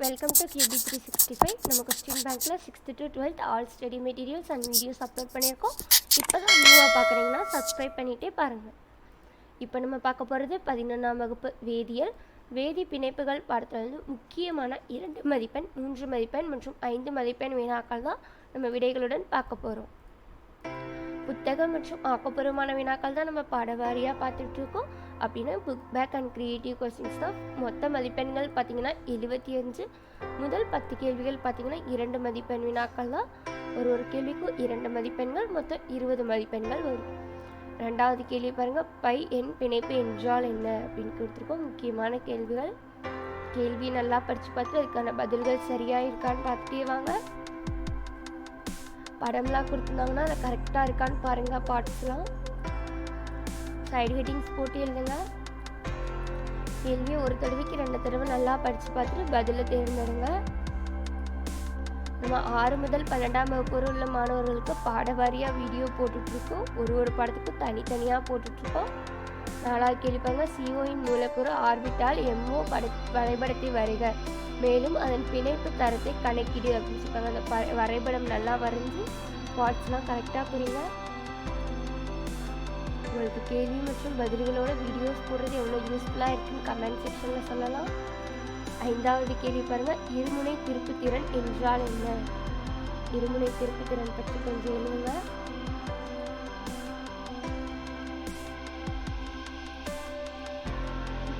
Welcome to QB three sixty five நம்ம question பேங்க்கில் sixth to twelfth all study materials and videos upload பண்ணியிருக்கோம். இப்போ தான் நியூவாக பார்க்குறீங்கன்னா சப்ஸ்கிரைப் பண்ணிகிட்டே பாருங்கள் இப்போ நம்ம பார்க்க போகிறது பதினொன்றாம் வகுப்பு வேதியியல். வேதி பிணைப்புகள் பாடத்தில் வந்து முக்கியமான இரண்டு மதிப்பெண் மூன்று மதிப்பெண் மற்றும் ஐந்து மதிப்பெண் வினாக்கள் தான் நம்ம விடைகளுடன் பார்க்க போகிறோம் புத்தகம் மற்றும் ஆக்கப்பூர்வமான வினாக்கள் தான் நம்ம பாடவாரியாக வாரியாக பார்த்துட்ருக்கோம் அப்படின்னா book back and creative questions தான். மொத்த மதிப்பெண்கள் பார்த்தீங்கன்னா எழுபத்தி அஞ்சு முதல் பத்து கேள்விகள் பார்த்திங்கன்னா இரண்டு மதிப்பெண் வினாக்கள் தான். ஒரு ஒரு கேள்விக்கும் இரண்டு மதிப்பெண்கள் மொத்தம் இருபது மதிப்பெண்கள் வரும். ரெண்டாவது கேள்வி பாருங்கள் பை என் பிணைப்பு என்றால் என்ன அப்படின்னு கொடுத்துருக்கோம். முக்கியமான கேள்விகள். கேள்வி நல்லா படித்து பார்த்து அதுக்கான பதில்கள் சரியாக இருக்கான்னு பார்த்துட்டே வாங்க. படம்லாம் கொடுத்துருந்தாங்கன்னா அதை கரெக்டாக இருக்கான்னு பாருங்கள் பார்ட்ஸ்லாம் சைடு ஹெட்டிங்ஸ் போட்டு எழுதுங்க. கேள்வியை ஒரு தடவைக்கு ரெண்டு தடவை நல்லா படித்து பார்த்துட்டு பதிலை தேர்ந்தெடுங்க. நம்ம ஆறு முதல் பன்னெண்டாம் வகுப்பு வரை உள்ள மாணவர்களுக்கு பாட வாரியாக வீடியோ போட்டுட்ருக்கோம். ஒரு ஒரு படத்துக்கும் தனித்தனியாக போட்டுட்ருக்கோம். நாலாவது கேள்விப்பாங்க சிஓயின் மூலக்கூறு ஆர்பிட்டால் எம்ஓ பட வரைபடத்தை வரைக. மேலும் அதன் பிணைப்பு தரத்தை கணக்கிடு அப்படின்னு சொல்லிப்பாங்க அந்த ப வரைபடம் நல்லா வரைஞ்சி பார்ட்ஸ்லாம் கரெக்டாக புரியுங்க. உங்களுக்கு கேள்வி மற்றும் பதில்களோட வீடியோஸ் போடுறது எவ்வளோ யூஸ்ஃபுல்லாக இருக்குன்னு கமெண்ட் செக்ஷனில் சொல்லலாம். ஐந்தாவது கேள்வி பாருங்கள் இருமுனை திருப்புத்திறன் என்றால் என்ன? இருமுனை திருப்புத்திறன் பற்றி கொஞ்சம் எழுதுங்க.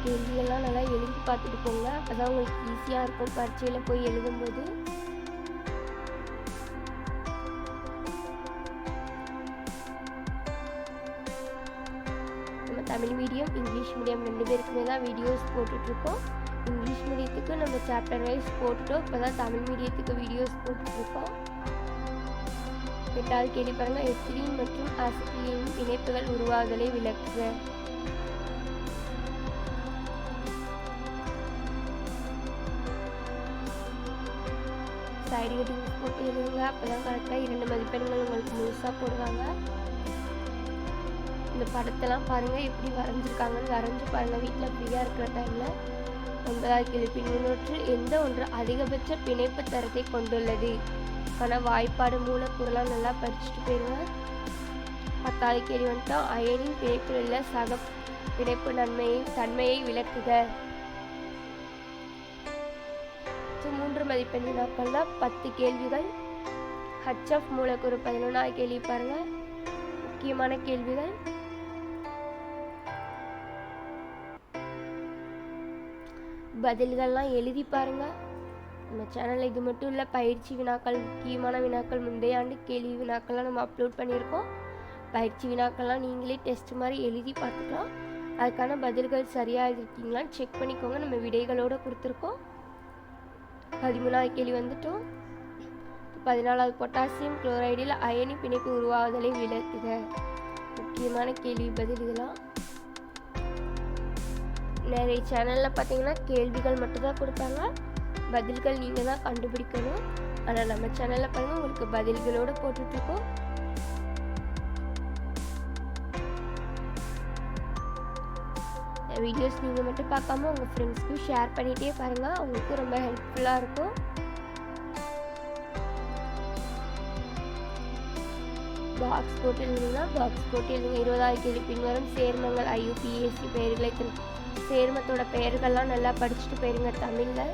கேள்வியெல்லாம் நல்லா எழுதி பார்த்துட்டு போங்க. அப்பதான் உங்களுக்கு ஈஸியாக இருக்கும் பரீட்சையில் போய் எழுதும்போது. தமிழ் மீடியம் இங்கிலீஷ் மீடியம் ரெண்டு பேருக்குமே தான் வீடியோஸ் போட்டுட்ருக்கோம். இங்கிலீஷ் மீடியத்துக்கு நம்ம சாப்டர் வைஸ் போட்டுட்டோம். இப்போ தான் தமிழ் மீடியத்துக்கு வீடியோஸ் போட்டுட்ருக்கோம். எட்டாவது கேள்வி பாருங்கள் எத்திலீன் மற்றும் அசிட்டிலின் இணைப்புகள் உருவாதலை விளக்குக. சைடு கட்டிங் போட்டு எழுதுங்க. அப்போ தான் கரெக்டாக இரண்டு மதிப்பெண்கள் உங்களுக்கு முழுசாக போடுவாங்க. இந்த படத்தெல்லாம் பாருங்கள் எப்படி வரைஞ்சிருக்காங்கன்னு வரைஞ்சி பாருங்கள் வீட்டில் ஃப்ரீயாக இருக்கிற டைமில் ஒன்பதாவது கேள்வி பின்னூற்று எந்த ஒன்று அதிகபட்ச பிணைப்பு தரத்தை கொண்டுள்ளது? ஆனால் வாய்ப்பாடு மூலக்கூறலாம் நல்லா படிச்சுட்டு போயிருங்க. பத்தாவது கேள்வி வந்துட்டோம். அயனின் பிணைப்பில் உள்ள சக பிணைப்பு நன்மையை தன்மையை விளக்குக. மூன்று மதிப்பெண் வினாக்கள்ல பத்து கேள்விகள். ஹச்எஃப் மூலக்கூறு பதினொன்றாவது கேள்வி பாருங்கள் முக்கியமான கேள்விகள். பதில்கள்லாம் எழுதி பாருங்கள் நம்ம சேனலில் இது மட்டும் இல்லை பயிற்சி வினாக்கள் முக்கியமான வினாக்கள் முந்தைய ஆண்டு கேள்வி வினாக்கள்லாம் நம்ம அப்லோட் பண்ணியிருக்கோம். பயிற்சி வினாக்கள்லாம் நீங்களே டெஸ்ட் மாதிரி எழுதி பார்த்துக்கலாம். அதுக்கான பதில்கள் சரியாக இருக்கீங்களான்னு செக் பண்ணிக்கோங்க. நம்ம விடைகளோடு கொடுத்துருக்கோம். பதிமூணாவது கேள்வி வந்துட்டோம். பதினாலாவது பொட்டாசியம் குளோரைடில் அயனி பிணைப்பு உருவாவதலை விளக்குக. முக்கியமான கேள்வி பதில் இதெல்லாம் நிறைய சேனலில் பார்த்தீங்கன்னா கேள்விகள் மட்டும்தான் கொடுப்பாங்க பதில்கள் நீங்கள் தான் கண்டுபிடிக்கணும். ஆனால் நம்ம சேனலில் பாருங்கள் உங்களுக்கு பதில்களோடு போட்டுட்ருக்கோம். வீடியோஸ் நீங்கள் மட்டும் பார்க்காம உங்கள் ஃப்ரெண்ட்ஸ்க்கும் ஷேர் பண்ணிகிட்டே பாருங்கள் அவங்களுக்கும் ரொம்ப ஹெல்ப்ஃபுல்லாக இருக்கும். பாக்ஸ் போட்டு எழுதுங்கன்னா பாக்ஸ் போட்டு எழுதுங்க. இருபதாவது கேள்வி பின்வரும் சேர்மங்கள் ஐயூபிஎஸ்சி பெயர்களை இருக்கிற சேர்மத்தோட பெயர்கள்லாம் நல்லா படிச்சுட்டு போயிருங்க தமிழில்.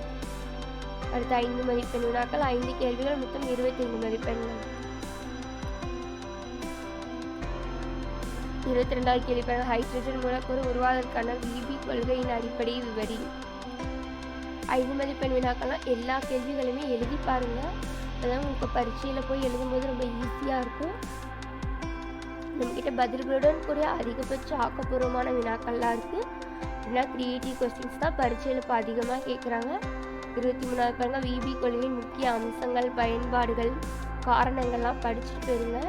அடுத்த ஐந்து மதிப்பெண் வினாக்கள். ஐந்து கேள்விகள் மொத்தம் இருபத்தைந்து மதிப்பெண்கள் இருபத்தி ரெண்டாவது கேள்வி ஹைட்ரஜன் மூலக்கூறு உருவாவதற்கான விபி கொள்கையின் அடிப்படையை விவரி. ஐந்து மதிப்பெண் வினாக்கள்லாம் எல்லா கேள்விகளுமே எழுதி பாருங்க. அதான் உங்களுக்கு பரீட்சையில் போய் எழுதும்போது ரொம்ப ஈஸியாக இருக்கும். நம்மக்கிட்ட பதில்களுடன் கூடிய அதிகபட்ச ஆக்கப்பூர்வமான வினாக்கள்லாம் இருக்குது அப்படின்னா க்ரியேட்டிவ் கொஸ்டின்ஸ் தான் பரீட்சையில் இப்போ அதிகமாக கேட்குறாங்க இருபத்தி மூணாவது பாருங்க விபி கொள்கையின் முக்கிய அம்சங்கள் பயன்பாடுகள் காரணங்கள்லாம் படிச்சுட்டு போயிருங்க.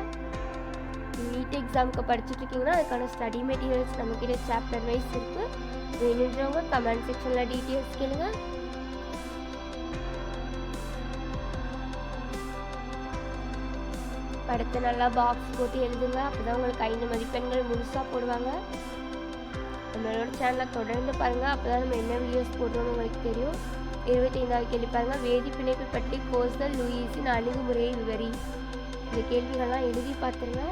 நீட் எக்ஸாமுக்கு படிச்சுட்டு இருக்கீங்கன்னா அதுக்கான ஸ்டடி மெட்டீரியல்ஸ் நம்மக்கிட்ட சாப்டர் வைஸ் இருக்குது வேணுன்றவங்க கமெண்ட் செக்ஷனில் டீட்டெயில்ஸ் கேளுங்க. படத்தை நல்லா பாக்ஸ் போட்டு எழுதுங்க. அப்போ தான் உங்களுக்கு ஐந்து மதிப்பெண்கள் முழுசாக போடுவாங்க. நம்மளோட சேனலை தொடர்ந்து பாருங்கள் அப்போ தான் நம்ம என்ன வீடியோஸ் போடுறோம்னு உங்களுக்கு தெரியும். இருபத்தைந்தாவது கேள்வி பாருங்கள் வேதி பிணைப்பு பற்றி கோஸ்தல் லூயிஸின் அணுகுமுறையை விவரி. இந்த கேள்விகள்லாம் எழுதி பார்த்துருங்க.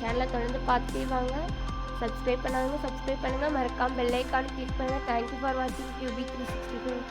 சேனலை தொடர்ந்து பார்த்துட்டே வாங்க. சப்ஸ்கிரைப் பண்ணாதவங்க சப்ஸ்கிரைப் பண்ணுங்கள் மறக்காமல் பெல் கிளிக் பண்ணுங்கள் தேங்க்யூ ஃபார் வாட்சிங் கியூபி த்ரீ சிக்ஸ்டி ஃபைவ்